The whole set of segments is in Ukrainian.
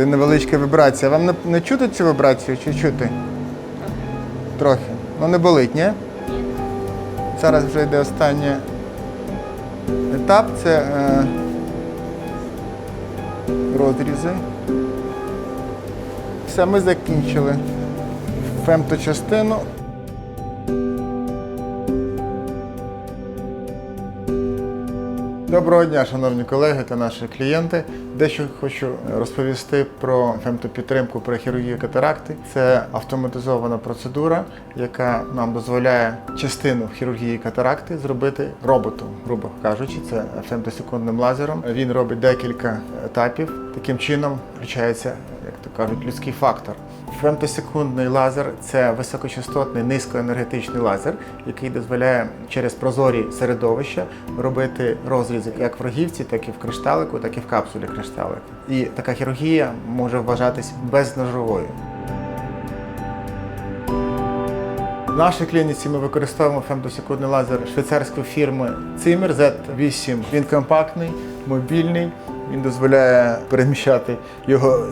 де невеличка вібрація. Вам не, не чути цю вібрацію чи чути? Трохи. Ну не болить, ні? Зараз вже йде останній етап. Це е, розрізи. Все, ми закінчили фемточастину. Доброго дня, шановні колеги та наші клієнти. Дещо хочу розповісти про фемтопідтримку при хірургії катаракти. Це автоматизована процедура, яка нам дозволяє частину хірургії катаракти зробити роботом, грубо кажучи, це фемтосекундним лазером. Він робить декілька етапів. Таким чином включається, кажуть, людський фактор. Фемтосекундний лазер це високочастотний низькоенергетичний лазер, який дозволяє через прозорі середовища робити розрізи як в рогівці, так і в кришталику, так і в капсулі кришталику. І така хірургія може вважатись безножовою. В нашій клініці ми використовуємо фемтосекундний лазер швейцарської фірми Zimmer Z8. Він компактний, мобільний. Він дозволяє переміщати його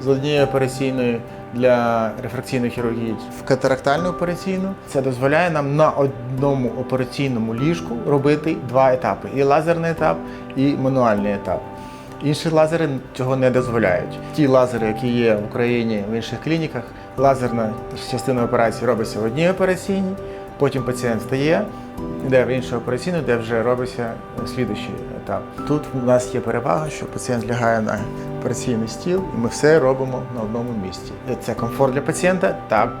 з однієї операційної для рефракційної хірургії в катарактальну операційну. Це дозволяє нам на одному операційному ліжку робити два етапи: і лазерний етап, і мануальний етап. Інші лазери цього не дозволяють. Ті лазери, які є в Україні в інших клініках, лазерна частина операції робиться в одній операційній, потім пацієнт стає, йде в іншу операційну, де вже робиться слідуючий етап. Тут у нас є перевага, що пацієнт лягає на операційний стіл, і ми все робимо на одному місці. Це комфорт для пацієнта та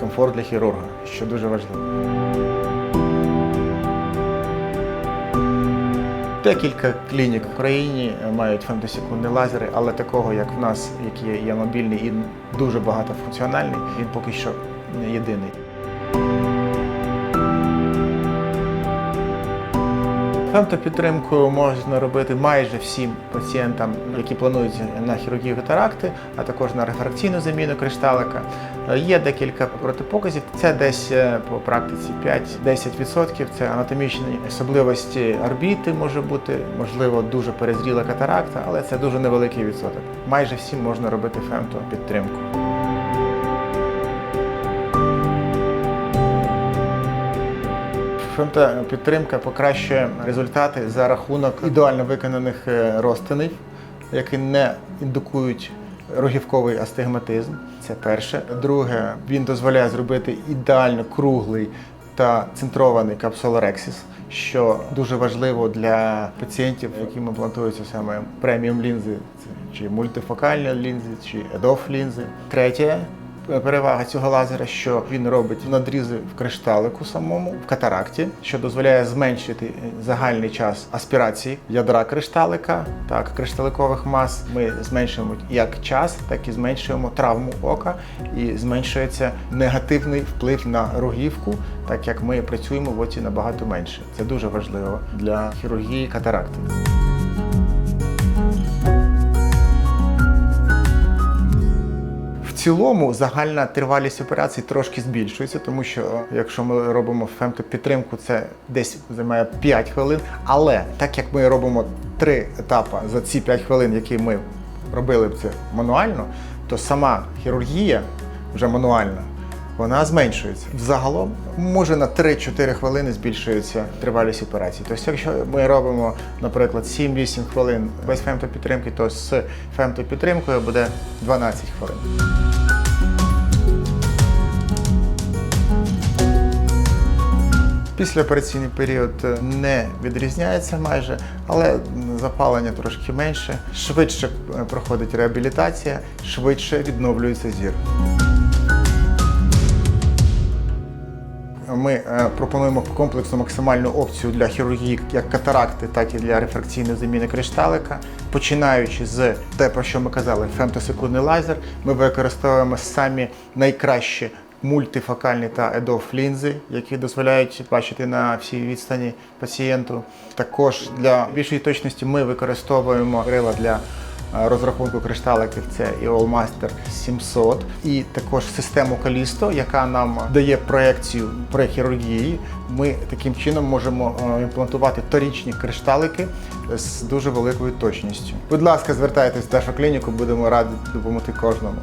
комфорт для хірурга, що дуже важливо. Декілька клінік в Україні мають фемтосекундні лазери, але такого, як в нас, який є мобільний і дуже багатофункціональний, він поки що єдиний. Фемтопідтримку можна робити майже всім пацієнтам, які планують на хірургію катаракти, а також на рефракційну заміну кришталика. Е, Є декілька протипоказів. Це десь е, по практиці 5-10%. Це анатомічні особливості орбіти може бути, можливо, дуже перезріла катаракта, але це дуже невеликий відсоток. Майже всім можна робити фемтопідтримку. Фемтопідтримка покращує результати за рахунок ідеально виконаних е, розтинів, які не індукують рогівковий астигматизм. Це перше. Друге, він дозволяє зробити ідеально круглий та центрований капсулорексіс, що дуже важливо для пацієнтів, яким імплантуються саме преміум лінзи, чи мультифокальні лінзи, чи EDOF лінзи. Третє, Перевага цього лазера, що він робить надрізи в кришталику самому, в катаракті, що дозволяє зменшити загальний час аспірації ядра кришталика, так, кришталикових мас. Ми зменшуємо як час, так і зменшуємо травму ока, і зменшується негативний вплив на рогівку, так як ми працюємо в оці набагато менше. Це дуже важливо для хірургії катаракти. Цілому загальна тривалість операцій трошки збільшується, тому що якщо ми робимо фемтопідтримку, це десь займає 5 хвилин. Але так як ми робимо три етапи за ці 5 хвилин, які ми робили б це мануально, то сама хірургія вже мануальна. Вона зменшується. Взагалом може на 3-4 хвилини збільшується тривалість операції. Тобто, якщо ми робимо, наприклад, 7-8 хвилин без фемтопідтримки, то з фемтопідтримкою буде 12 хвилин. Післяопераційний період е, не відрізняється майже, але запалення трошки менше, швидше е, проходить реабілітація, швидше відновлюється зір. Ми е, пропонуємо комплексну максимальну опцію для хірургії як катаракти, так і для рефракційної заміни кришталика. Починаючи з те, про що ми казали, фемтосекундний лазер, ми використовуємо самі найкращі мультифокальні та EDOF лінзи, які дозволяють бачити на всій відстані пацієнту. Також для більшої точності ми використовуємо рила для розрахунку кришталиків це і Allmaster 700, і також систему Калісто, яка нам дає проекцію при хірургії. Ми таким чином можемо е, імплантувати торічні кришталики з дуже великою точністю. Будь ласка, звертайтесь в нашу клініку, будемо раді допомогти кожному.